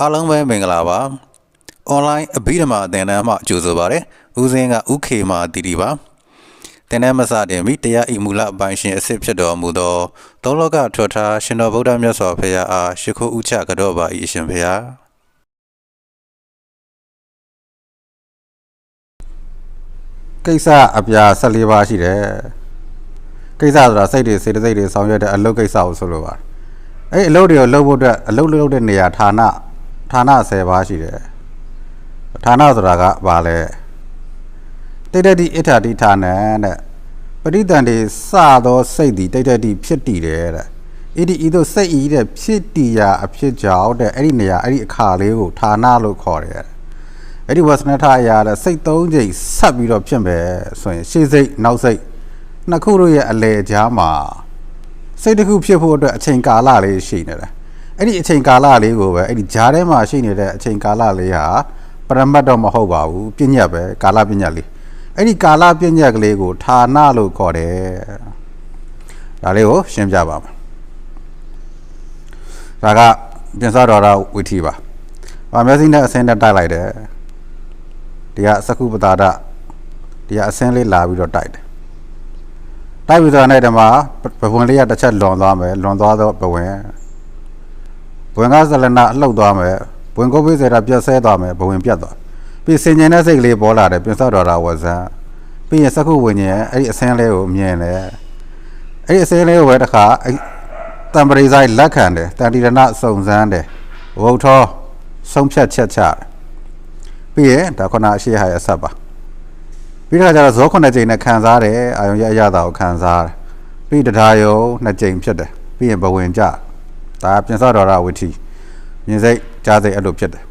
အားလုံးပဲမင်္ဂလာပါ။ online အဘိဓမ္မာသင်တန်းမှကြိုဆိုပါရစေ။ဦးစင်းကဥခေမာတီတီပါ။သင်တန်းမစတင်မီတရားဤမူလအပိုင်းရှင်အစစ်ဖြစ်တော်မူသောသုံးလောကထွတ်ထားရှင်တော်ဗုဒ္ဓမြတ်စွာဘုရားအားရှိခိုးဥချကြောပါ၏အရှင်ဘုရား။ကိစ္စအပြာ14ပါးရှိတယ်ကိစ္စဆိုတာစိတ်တွေစေတသိက်တွေဆောင်ရွက်တဲ့အလုပ်ကိစ္စကိုဆိုလိုပါတယ်အဲ့ဒီအလုပ်တွေကိုလုပ်ဖို့အတွက်အလုပ်လုပ်တဲ့နေရာဌာန ဌာန10ပါးရှိတယ်ဌာနဆိုတာကဘာလဲတိတ်တတိအဋ္ဌာတိဌာနတဲ့ပဋိသန္ဓေစသောစိတ်သည်တိတ်တတိဖြစ်တည်တယ်တဲ့ဣတိဤသို့စိတ်ဤတဲ့ဖြစ်တည်ရာအဖြစ်ကြောင့်တဲ့အဲ့ဒီနေရာအဲ့ဒီအခါလေးကိုဌာနလို့ခေါ်တယ်အဲ့ဒီဝါစနထအရာတဲ့စိတ်သုံးချိန်ဆက်ပြီးတော့ဖြစ်မယ်ဆိုရင်ရှေ့စိတ်နောက်စိတ်နှစ်ခုတို့ရဲ့အလယ်ကြားမှာစိတ်တစ်ခုဖြစ်ဖို့အတွက်အချိန်ကာလလေးရှိနေတယ် အဲ့ဒီအချိန်ကာလလေးကိုပဲအဲ့ဒီဂျားထဲမှာရှိနေတဲ့အချိန်ကာလလေးဟာပရမတ်တော့မဟုတ်ပါဘူးပြညတ်ပဲကာလပြညတ်လေးအဲ့ဒီကာလပြညတ်ကလေးကိုဌာနလို့ခေါ်တယ်ဒါလေးကိုရှင်းပြပါမယ်ဒါကပြင်စတော်ရဝိထီပါ။ဗာမျက်စိနဲ့အစင်းနဲ့တိုက်လိုက်တယ်။ဒီကသကုပတာဒဒီကအစင်းလေးလာပြီးတော့တိုက်တယ်။တိုက်ပြီးတော့အဲ့ဒီမှာဘဝင်လေးကတစ်ချက်လွန်သွားမယ်လွန်သွားတော့ဘဝင် ဘဝင်ကဇလနာအလှုပ်သွားမယ်ဘဝင်ကိုပိစေတာပြတ်ဆဲသွားမယ်ဘဝင်ပြတ်သွားပြီးစင်ကျင်တဲ့စိတ်ကလေးပေါ်လာတယ်ပြင်စောတော်တာဝဇံပြီးရင်သကုဝိညာဉ်အဲ့ဒီအစင်းလေးကိုမြင်တယ်အဲ့ဒီအစင်းလေးကိုပဲတစ်ခါအဲ့တံပရိဆိုင်လက်ခံတယ်တန်တိရဏစုံစမ်းတယ်ဝုတ်ထောဆုံးဖြတ်ချက်ချတယ်ပြီးရင်ဒါခုနအရှိဟာရဲ့အဆက်ပါပြီးတော့ကျတော့ဇောခုနှစ်ကြိမ်နဲ့ခံစားတယ်အာယုံရအရတာကိုခံစားတယ်ပြီးတရားယုံနှစ်ကြိမ်ဖြစ်တယ်ပြီးရင်ဘဝင်ကြ ဒါပြင်စောတော်ရဝိထီမြင်စိတ်ကြားစိတ်အဲ့လိုဖြစ်တယ်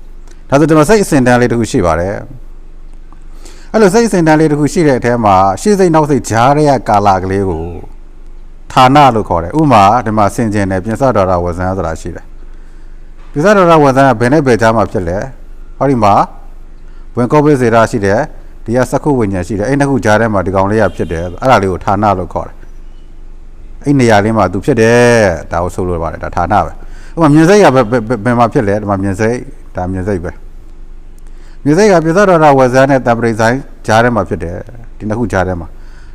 ဒါဆိုဒီမှာစိတ်အစဉ်တန်းလေးတစ်ခုရှိပါတယ်အဲ့လိုစိတ်အစဉ်တန်းလေးတစ်ခုရှိတဲ့အထဲမှာရှေ့စိတ်နောက်စိတ်ကြားတဲ့ကာလာကလေးကိုဌာနလို့ခေါ်တယ်ဥမာဒီမှာဆင်ကျင်တယ်ပြင်စောတော်ရဝဇန်ဆိုတာရှိတယ်ပြင်စောတော်ရဝဇန်ကဘယ်နဲ့ဘယ်ကြားမှာဖြစ်လဲဟောဒီမှာဝင်ကောပိစေတာရှိတယ်ဒီကစက္ခုဝိညာဉ်ရှိတယ်အဲ့နှစ်ခုကြားထဲမှာဒီကောင်လေးကဖြစ်တယ်အဲ့ဒါလေးကိုဌာနလို့ခေါ်တယ် အဲ့နေရာလေးမှာသူဖြစ်တယ်ဒါကိုဆိုလိုပါတယ်ဒါဌာနပဲဥပမာမြင်စိတ်ကဘယ်ဘယ်မှာဖြစ်လဲဒီမှာမြင်စိတ်ဒါမြင်စိတ်ပဲမြင်စိတ်ကပြစ္ဆတော်ရဝဇာနဲ့တပရိဆိုင်ကြားထဲမှာဖြစ်တယ်ဒီနှစ်ခုကြားထဲမှာ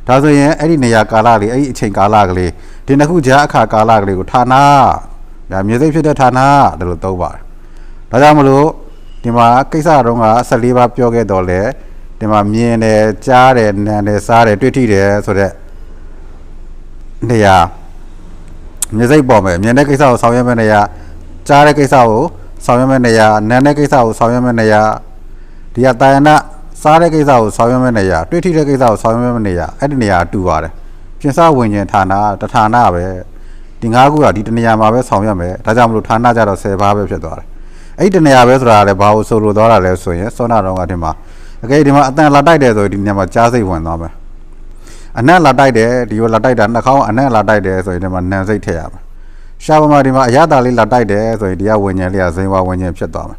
ဒါဆိုရင်အဲ့ဒီနေရာကာလလေးအဲ့ဒီအချိန်ကာလကလေးဒီနှစ်ခုကြားအခါကာလကလေးကိုဌာနဒါမြင်စိတ်ဖြစ်တဲ့ဌာနဒါလို့သုံးပါတယ်ဒါကြောင့်မလို့ဒီမှာကိစ္စတော့က14ပါးပြောခဲ့တော့လေဒီမှာမြင်တယ်ကြားတယ်နားတယ်စားတယ်တွေ့ထိတယ်ဆိုတော့ နေရာမြင်စိတ်ပေါ်မယ်မြင်တဲ့ကိစ္စကိုဆောင်ရွက်မဲ့နေရာကြားတဲ့ကိစ္စကိုဆောင်ရွက်မဲ့နေရာနားတဲ့ကိစ္စကိုဆောင်ရွက်မဲ့နေရာဒီကတာယနာစားတဲ့ကိစ္စကိုဆောင်ရွက်မဲ့နေရာတွေ့ထိတဲ့ကိစ္စကိုဆောင်ရွက်မဲ့နေရာအဲ့ဒီနေရာတူပါတယ်ပြင်စဝิญဉ်ဌာနတဌာနပဲဒီ၅ခုကဒီတနေရာမှာပဲဆောင်ရွက်မယ်ဒါကြောင့်မလို့ဌာနကြတော့10ပါးပဲဖြစ်သွားတယ်အဲ့ဒီတနေရာပဲဆိုတာလည်းဘာလို့ဆိုလိုသွားတာလဲဆိုရင်စောနာတော်ကဒီမှာအကယ်ဒီမှာအတန်လာတိုက်တယ်ဆိုရင်ဒီနေရာမှာကြားစိတ်ဝင်သွားမယ် အနက်လာတိုက်တယ်ဒီကိုလာတိုက်တာနှာခေါင်းအနက်လာတိုက်တယ်ဆိုရင်ဒီမှာနံစိတ်ထည့်ရမယ်ရှားပမာဒီမှာအရသာလေးလာတိုက်တယ်ဆိုရင်ဒီကဝิญဉ်လေးကဇိမ်ဝဝิญဉ်ဖြစ်သွားမယ်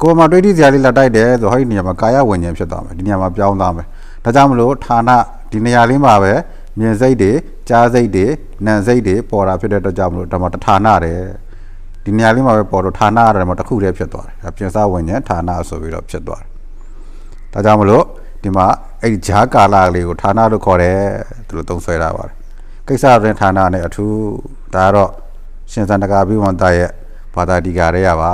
ကိုယ်မှာတွေးတိစရာလေးလာတိုက်တယ်ဆိုဟောဒီနေရာမှာကာယဝิญဉ်ဖြစ်သွားမယ်ဒီနေရာမှာပြောင်းသွားမယ်ဒါကြောင့်မလို့ဌာနဒီနေရာလေးမှာပဲမြင်စိတ်တွေကြားစိတ်တွေနံစိတ်တွေပေါ်တာဖြစ်တဲ့အတွက်ကြောင့်မလို့ဒါမှဌာနတယ် ဒီနေရာလေးမှာပဲပေါ်တော့ဌာနရတယ်မှာတစ်ခုတည်းဖြစ်သွားတယ်။ပြင်စားဝင်ညာဌာနဆိုပြီးတော့ဖြစ်သွားတယ်။ဒါကြောင့်မလို့ ဒီမှာအဲ့ဒီဂျားကာလာလေးကိုဌာနလို့ခေါ်တယ်သူတို့သုံးဆွဲတာပါတယ်။ကိစ္စရင်ဌာနနဲ့အထူးဒါကတော့ရှင်သန္တကာဘိဝန္တရဲ့ဘာသာဒီကာရဲရပါ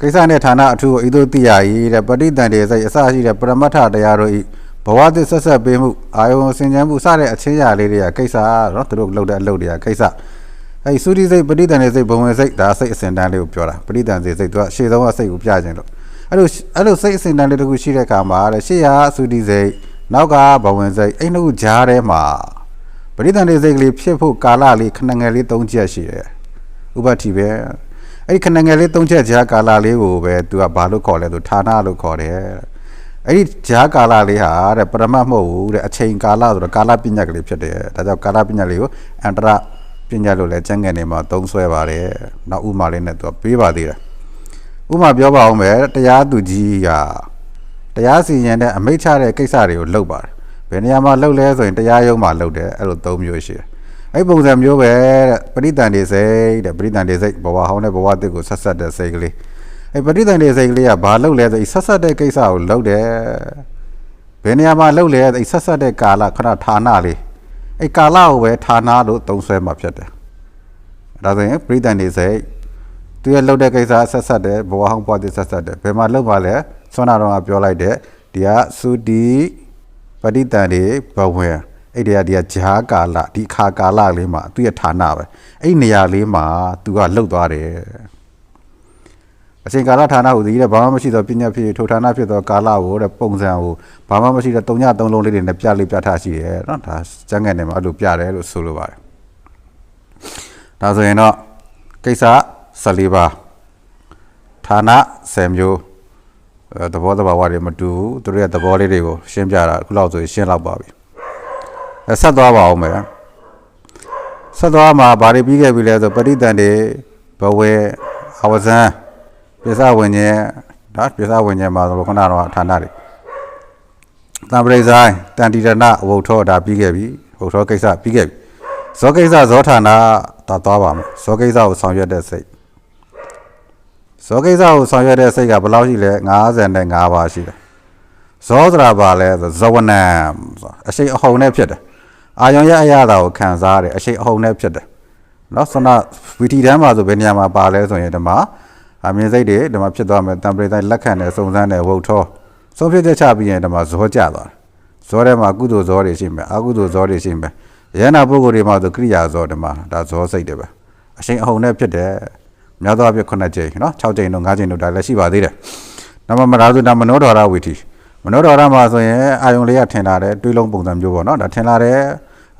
ကိစ္စနဲ့ဌာနအထူးကိုဤသို့သိရ၏တဲ့ပဋိသန္ဓေစိတ်အစရှိတဲ့ပရမတ္ထတရားတို့ဤဘဝသစ်ဆက်ဆက်ပေးမှုအာယုံစင်ကြံမှုစတဲ့အချင်းရာလေးတွေကကိစ္စနော်သူတို့လုပ်တဲ့အလုပ်တွေကကိစ္စအဲသုတိစိတ်ပဋိသန္ဓေစိတ်ဘဝင်စိတ်ဒါစိတ်အစဉ်တန်းလေးကိုပြောတာပဋိသန္ဓေစိတ်သူကရှေ့ဆုံးကစိတ်ကိုပြခြင်းလို့ အဲ့လိုအဲ့လိုစိတ်အစဉ်တန်းလေးတခုရှိတဲ့အခါမှာတဲ့ရှေ့ရာသုတိစိတ်နောက်ကဘဝင်စိတ်အဲ့နှစ်ခုကြားထဲမှာပဋိသန္ဓေစိတ်ကလေးဖြစ်ဖို့ကာလလေးခဏငယ်လေး၃ချက်ရှိတယ်ဥပတိပဲအဲ့ဒီခဏငယ်လေး၃ချက်ကြားကာလလေးကိုပဲသူကဘာလို့ခေါ်လဲသူဌာနလို့ခေါ်တယ်အဲ့ဒီဂျားကာလလေးဟာတဲ့ပရမတ်မဟုတ်ဘူးတဲ့အချိန်ကာလဆိုတော့ကာလပညာကလေးဖြစ်တယ်ဒါကြောင့်ကာလပညာလေးကိုအန္တရပညာလို့လည်းကျမ်းဂန်တွေမှာသုံးဆွဲပါတယ်နောက်ဥမာလေးနဲ့သူကပေးပါသေးတယ် ဥမာပြောပါအောင်မယ်တရားသူကြီးကတရားစီရင်တဲ့အမိတ်ချတဲ့ကိစ္စတွေကိုလုပ်ပါတယ်ဘယ်နေရာမှာလုပ်လဲဆိုရင်တရားရုံးမှာလုပ်တယ်အဲ့လိုသုံးမျိုးရှိတယ်အဲ့ပုံစံမျိုးပဲတဲ့ပရိသန်တွေစိတ်တဲ့ပရိသန်တွေစိတ်ဘဝဟောင်းတဲ့ဘဝတစ်ကိုဆက်ဆက်တဲ့စိတ်ကလေးအဲ့ပရိသန်တွေစိတ်ကလေးကဘာလုပ်လဲဆိုဆက်ဆက်တဲ့ကိစ္စကိုလုပ်တယ်ဘယ်နေရာမှာလုပ်လဲအဲ့ဆက်ဆက်တဲ့ကာလခဏဌာနလေးအဲ့ကာလကိုပဲဌာနလို့သုံးဆွဲမှာဖြစ်တယ်ဒါဆိုရင်ပရိသန်တွေစိတ် သူရလုပ်တဲ့ကိစ္စဆက်ဆက်တဲ့ဘဝဟောင်းဘဝတစ်ဆက်ဆက်တဲ့ဘယ်မှာလုပ်ပါလဲဆွမ်းနာတော်ကပြောလိုက်တဲ့ဒီကသုတိပရိသန်တွေဘဝင် အဲ့ဒီကဒီကဂျားကာလဒီခါကာလလေးမှာသူ့ရဲ့ဌာနပဲအဲ့နေရာလေးမှာသူကလှုပ်သွားတယ်အချိန်ကာလဌာနဟူသည်တဲ့ဘာမှမရှိသောပညာဖြစ်ထိုဌာနဖြစ်သောကာလကိုတဲ့ပုံစံကိုဘာမှမရှိတဲ့၃ည၃လုံးလေးတွေနဲ့ပြလေးပြထားရှိတယ်เนาะဒါကျမ်းဂန်ထဲမှာအဲ့လိုပြတယ်လို့ဆိုလိုပါတယ်ဒါဆိုရင်တော့ကိစ္စ 14ပါးဌာန10မျိုးအဲသဘောတဘာဝတွေမတူဘူးသူတို့ရဲ့သဘောလေးတွေကိုရှင်းပြတာအခုလောက်ဆိုရင်ရှင်းလောက်ပါပြီအဲဆက်သွားပါအောင်မယ်ဆက်သွားမှာဗာတွေပြီးခဲ့ပြီလဲဆိုပဋိသန္ဓေဘဝေအဝဇံပိဿဝิญဉ္ဒါပိဿဝิญဉ္မှာဆိုခုနကတော့ဌာနတွေတံပရိဇိုင်းတန်တိရဏဝုထောဒါပြီးခဲ့ပြီဝုထောကိစ္စပြီးခဲ့ပြီဇောကိစ္စဇောဌာနဒါသွားပါမယ်ဇောကိစ္စကိုဆောင်ရွက်တဲ့စိတ် ဇောကိစ္စကိုဆောင်ရွက်တဲ့စိတ်ကဘယ်လောက်ရှိလဲ95ပါရှိတယ်ဇောဆိုတာပါလဲဇဝနံဆိုအရှိအဟုန်နဲ့ဖြစ်တယ်အာယုံရဲ့အရာတာကိုခံစားရတယ်အရှိအဟုန်နဲ့ဖြစ်တယ်နော်ဆိုတော့ဝီတီတန်းမှာဆိုဘယ်နေရာမှာပါလဲဆိုရင်ဒီမှာအမြင်စိတ်တွေဒီမှာဖြစ်သွားမယ်တెంပရေတာလက်ခံတဲ့စုံစမ်းတဲ့ဝုတ်ထောဆုံးဖြတ်ချက်ချပြီးရင်ဒီမှာဇောကျသွားတယ်ဇောထဲမှာကုသိုလ်ဇောတွေရှိမယ်အကုသိုလ်ဇောတွေရှိမယ်ရဟနာပုဂ္ဂိုလ်တွေမှာဆိုကိရိယာဇောဒီမှာဒါဇောစိတ်တွေပဲအရှိန်အဟုန်နဲ့ဖြစ်တယ် များသောအားဖြင့်9ကြိမ်နော်6ကြိမ်တို့9ကြိမ်တို့ဒါလည်းရှိပါသေးတယ်။နမမရာဇုဒါမနောဒေါရဝီထီမနောဒေါရမှာဆိုရင်အာယုံလေးကထင်လာတယ်တွေးလုံးပုံစံမျိုးပေါ့နော်ဒါထင်လာတယ်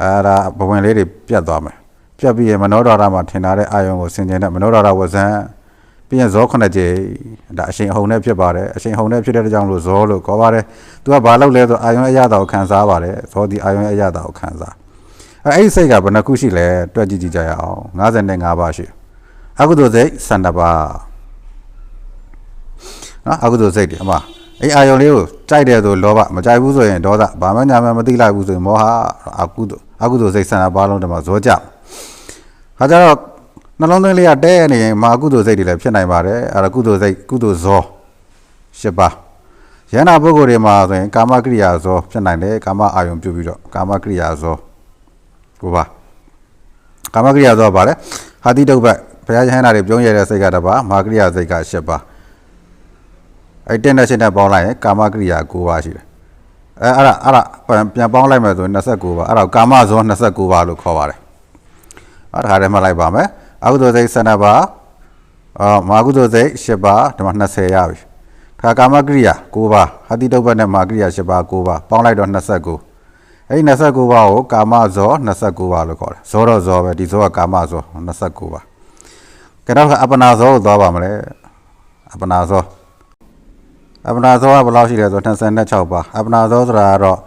အဲဒါဘဝင်လေးတွေပြတ်သွားမယ်ပြတ်ပြီးရမနောဒေါရမှာထင်လာတဲ့အာယုံကိုဆင်ခြင်တဲ့မနောဒေါရဝဇန်ပြီးရင်ဇော9ကြိမ်ဒါအရှင်အဟုန်နဲ့ဖြစ်ပါတယ်အရှင်အဟုန်နဲ့ဖြစ်တဲ့အကြောင်းလို့ဇောလို့ခေါ်ပါတယ်သူကဘာလုပ်လဲဆိုအာယုံအရတာကိုခံစားပါတယ်ဇောဒီအာယုံအရတာကိုခံစားအဲ့ဒီစိတ်ကဘယ်နှခုရှိလဲတွက်ကြည့်ကြည့်ကြရအောင်55ပါးရှိတယ် အကုသိုလ်စိတ်12ပါးနော်အကုသိုလ်စိတ်တွေအမအဲ့အာယုံလေးကိုကြိုက်တယ်ဆိုလောဘမကြိုက်ဘူးဆိုရင်ဒေါသဘာမှညာမှမသိလိုက်ဘူးဆိုရင်မောဟအကုသိုလ်အကုသိုလ်စိတ်ဆန္ဒပါလုံးတည်းမှာဇောကြခါကြတော့နှလုံးသွင်းလေးကတဲနေရင်မာအကုသိုလ်စိတ်တွေလည်းဖြစ်နိုင်ပါတယ်အဲ့ဒါကုသိုလ်စိတ်ကုသိုလ်ဇော၈ပါးယန္နာပုဂ္ဂိုလ်တွေမှာဆိုရင်ကာမကရိယာဇောဖြစ်နိုင်တယ်ကာမအာယုံပြုပြီးတော့ကာမကရိယာဇောကိုပါကာမကရိယာဇောပါလေဟာတိတုပ္ပ ဘုရားယဟန္တာတွေပြုံးရတဲ့စိတ်ကတပါမာကရိယာစိတ်က၈ပါးအဲ့တက်နဲ့ရှင်းနဲ့ပေါင်းလိုက်ရင်ကာမကရိယာ9ပါးရှိတယ်အဲအဲ့ဒါအဲ့ဒါပြန်ပေါင်းလိုက်မယ်ဆိုရင်29ပါးအဲ့ဒါကိုကာမဇော29ပါးလို့ခေါ်ပါတယ်အဲ့ဒါခါတည်းမှတ်လိုက်ပါမယ်အကုသိုလ်စိတ်12ပါးအာမာကုသိုလ်စိတ်10ပါးဒီမှာ20ရပြီခါကာမကရိယာ9ပါးဟာတိတုပ္ပနဲ့မာကရိယာ10ပါး9ပါးပေါင်းလိုက်တော့29အဲ့ဒီ29ပါးကိုကာမဇော29ပါးလို့ခေါ်တယ်ဇောတော့ဇောပဲဒီဇောကကာမဇော29ပါး ကဲတော့အပနာဇောကိုသွားပါမလဲအပနာဇောအပနာဇောကဘယ်လောက်ရှိလဲဆို26ပါအပနာဇောဆိုတာကတော့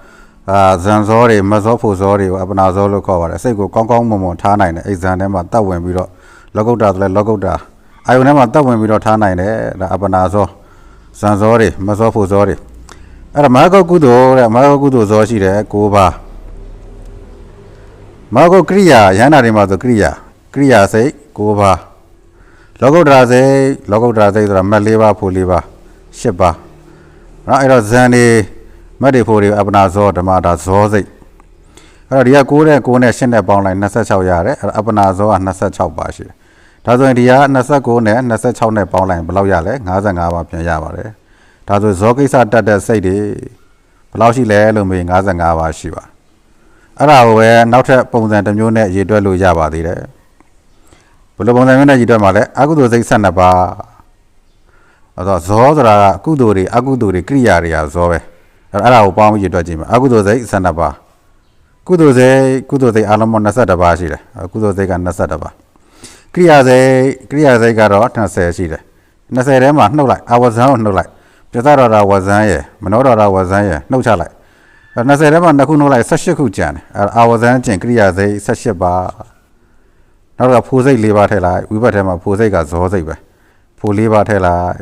အာဇန်ဇောတွေမဇောဖို့ဇောတွေကိုအပနာဇောလို့ခေါ်ပါတယ်စိတ်ကိုကောင်းကောင်းမွန်မွန်ထားနိုင်တယ်အိဇန်ထဲမှာတတ်ဝင်ပြီးတော့လောကုတ္တဆိုလဲလောကုတ္တအာယုန်ထဲမှာတတ်ဝင်ပြီးတော့ထားနိုင်တယ်ဒါအပနာဇောဇန်ဇောတွေမဇောဖို့ဇောတွေအဲ့ဒါမဂကုသိုလ်တဲ့မဂကုသိုလ်ဇောရှိတယ်9ပါးမဂကရိယာရဟန္တာတွေမှာဆိုကရိယာကရိယာစိတ်9ပါး လောကုတ္တရာစိတ်လောကုတ္တရာစိတ်ဆိုတာမက်၄ပါးဖို့၄ပါး10ပါးနော်အဲ့တော့ဇန်နေမတ်တွေဖို့တွေအပနာဇောဓမ္မတာဇောစိတ်အဲ့တော့ဒီက9နဲ့9နဲ့10နဲ့ပေါင်းလိုက်26ရတယ်အဲ့တော့အပနာဇောက26ပါရှိတယ်ဒါဆိုရင်ဒီက29နဲ့26နဲ့ပေါင်းလိုက်ဘယ်လောက်ရလဲ55ပါပြန်ရပါတယ်ဒါဆိုဇောကိစ္စတတ်တဲ့စိတ်တွေဘယ်လောက်ရှိလဲလို့မေး55ပါရှိပါအဲ့ဒါကိုပဲနောက်ထပ်ပုံစံတစ်မျိုးနဲ့ရေတွက်လို့ရပါသေးတယ်ဘယ် လိုပုံစံမျိုးနဲ့ရေတွက်မှာလဲအကုသိုလ်စိတ်12ပါးအဲ့တော့ဇောဆိုတာကကုသိုလ်တွေအကုသိုလ်တွေကရိယာတွေကဇောပဲအဲ့အဲ့ဒါကိုပေါင်းပြီးရတွက်ကြည့်မယ်အကုသိုလ်စိတ်12ပါးကုသိုလ်စိတ်ကုသိုလ်စိတ်အလုံးပေါင်း22ပါးရှိတယ်အဲ့ကုသိုလ်စိတ်က22ပါးကရိယာစိတ်ကရိယာစိတ်ကတော့20ရှိတယ်20ထဲမှာနှုတ်လိုက်အဝဇံကိုနှုတ်လိုက်ပြသတော်တာဝဇံရယ်မနောတော်တာဝဇံရယ်နှုတ်ချလိုက်အဲ့20ထဲမှာနှစ်ခုနှုတ်လိုက်18ခုကျန်တယ်အဲ့အဝဇံကျင်ကရိယာစိတ်18ပါး နောက်တော့ဖိုးစိတ်၄ပါးထည့်လိုက်ဝိဘတ်ထဲမှာဖိုးစိတ်ကဇောစိတ်ပဲဖိုး၄ပါးထည့်လိုက်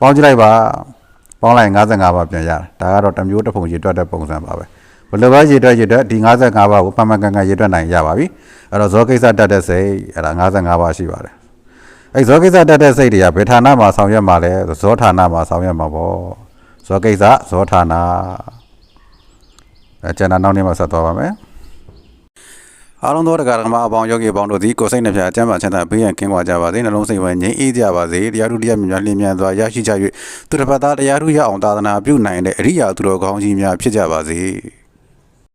ပေါင်းကြည့်လိုက်ပါပေါင်းလိုက်55ပါပြန်ရတယ်ဒါကတော့တစ်မျိုးတစ်ပုံကြီးတွက်တဲ့ပုံစံပါပဲဘဘယ်လိုပဲရေတွက်ရေတွက်ဒီ55ပါးကိုပမှန်ကန်ကန်ရေတွက်နိုင်ရပါပြီအဲ့တော့ဇောကိစ္စတက်တဲ့စိတ်အဲ့ဒါ55ပါးရှိပါတယ်အဲ့ဇောကိစ္စတက်တဲ့စိတ်တွေကဘယ်ဌာနမှာဆောင်ရွက်မှာလဲဇောဌာနမှာဆောင်ရွက်မှာပေါ့ဇောကိစ္စဇောဌာနအဲကျွန်တော်နောက်နေ့မှာဆက်သွားပါမယ် အားလုံးသောတရားဓမ္မအပေါင်းယောဂီအပေါင်းတို့သည်ကိုယ်စိတ်နှပြအကျမ်းပါချမ်းသာဘေးရန်ကင်းကွာကြပါစေနှလုံးစိတ်ဝဲငြိမ်းအေးကြပါစေတရားထုတရားမြတ်များလင်းမြန်စွာရရှိကြ၍သူတစ်ပတ်သားတရားထုရအောင်သာသနာပြုနိုင်တဲ့အရိယာသူတော်ကောင်းကြီးများဖြစ်ကြပါစေ